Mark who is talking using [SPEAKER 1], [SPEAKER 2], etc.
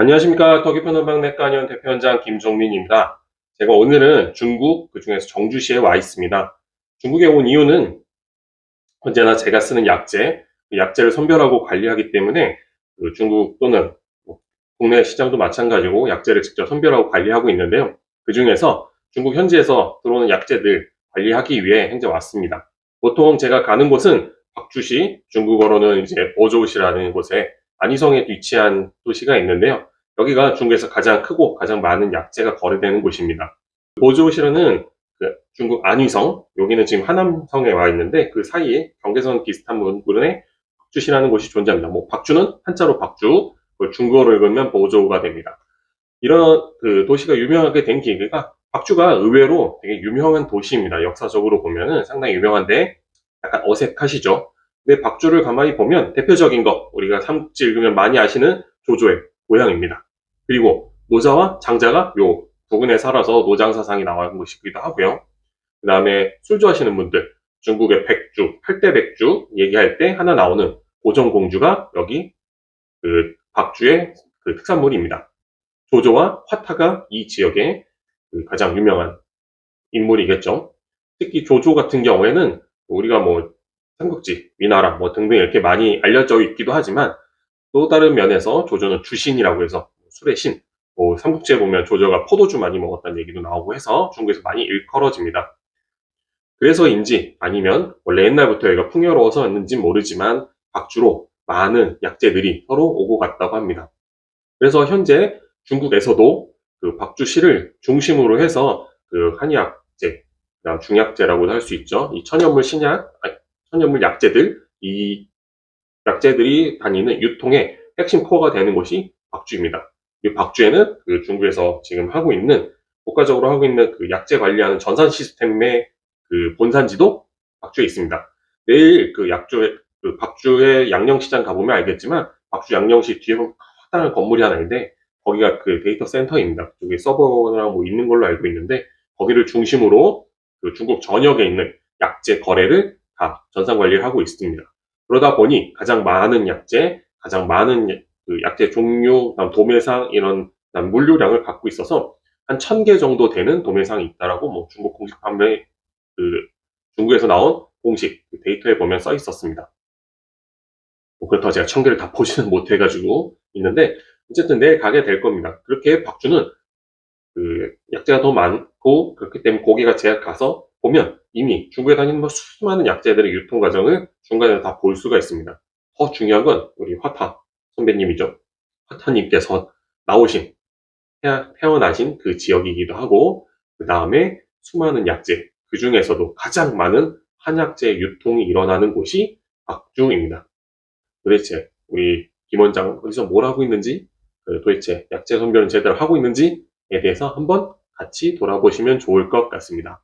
[SPEAKER 1] 안녕하십니까. 터키편원방 내과년 대표원장 김종민입니다. 제가 오늘은 중국, 그 중에서 정주시에 와 있습니다. 중국에 온 이유는 언제나 제가 쓰는 약재, 그 약재를 선별하고 관리하기 때문에 그 중국 또는 뭐 국내 시장도 마찬가지고 약재를 직접 선별하고 관리하고 있는데요. 그 중에서 중국 현지에서 들어오는 약재들 관리하기 위해 현재 왔습니다. 보통 제가 가는 곳은 박주시, 중국어로는 이제 보조시라는 곳에 안희성에 위치한 도시가 있는데요. 여기가 중국에서 가장 크고 가장 많은 약재가 거래되는 곳입니다. 보조시라는 그 중국 안휘성, 여기는 지금 하남성에 와 있는데 그 사이에 경계선 비슷한 부분에 박주시라는 곳이 존재합니다. 뭐 박주는 한자로 박주, 그걸 중국어로 읽으면 보조가 됩니다. 이런 그 도시가 유명하게 된 계기가 박주가 의외로 되게 유명한 도시입니다. 역사적으로 보면은 상당히 유명한데 약간 어색하시죠? 근데 박주를 가만히 보면 대표적인 거 우리가 삼국지 읽으면 많이 아시는 조조의 고향입니다. 그리고 노자와 장자가 요 부근에 살아서 노장 사상이 나온 곳이기도 하고요. 그 다음에 술 좋아하시는 분들 중국의 백주, 팔대 백주 얘기할 때 하나 나오는 고정공주가 여기 그 박주의 그 특산물입니다. 조조와 화타가 이 지역의 그 가장 유명한 인물이겠죠. 특히 조조 같은 경우에는 우리가 뭐 삼국지, 위나라 뭐 등등 이렇게 많이 알려져 있기도 하지만 또 다른 면에서 조조는 주신이라고 해서 술의 신, 뭐 삼국지에 보면 조조가 포도주 많이 먹었다는 얘기도 나오고 해서 중국에서 많이 일컬어집니다. 그래서인지 아니면 원래 옛날부터 여기가 풍요로워서였는지 모르지만 박주로 많은 약재들이 서로 오고 갔다고 합니다. 그래서 현재 중국에서도 그 박주시를 중심으로 해서 그 그다음 중약재라고도 할 수 있죠. 이 천연물 신약, 천연물 약재들, 이 약재들이 다니는 유통의 핵심 코어가 되는 곳이 박주입니다. 이 박주에는 그 중국에서 지금 하고 있는 국가적으로 하고 있는 그 약재 관리하는 전산 시스템의 그 본산지도 박주에 있습니다. 내일 그 약주의 그 박주의 양령시장 가보면 알겠지만 박주 양령시 뒤에 보면 커다란 건물이 하나 있는데 거기가 그 데이터 센터입니다. 그쪽에 서버랑 뭐 있는 걸로 알고 있는데 거기를 중심으로 그 중국 전역에 있는 약재 거래를 다 전산 관리를 하고 있습니다. 그러다 보니 가장 많은 약재, 가장 많은 그 약재 종류, 도매상 이런 물류량을 갖고 있어서 한 천 개 정도 되는 도매상이 있다라고 뭐 중국 공식 판매 그 중국에서 나온 공식 그 데이터에 보면 써 있었습니다. 뭐 그렇다고 제가 천 개를 다 보지는 못해가지고 있는데 어쨌든 내일 가게 될 겁니다. 그렇게 박주는 그 약재가 더 많고 그렇기 때문에 고기가 제가 가서 보면 이미 중국에 다니는 뭐 수많은 약재들의 유통 과정을 중간에 다볼 수가 있습니다. 더 중요한 건 우리 화타 선배님이죠. 화타님께서 나오신 태어나신 그 지역이기도 하고 그 다음에 수많은 약재 그 중에서도 가장 많은 한약재 유통이 일어나는 곳이 박주입니다. 도대체 우리 김 원장 어디서 뭘 하고 있는지 그 도대체 약재 선별은 제대로 하고 있는지에 대해서 한번 같이 돌아보시면 좋을 것 같습니다.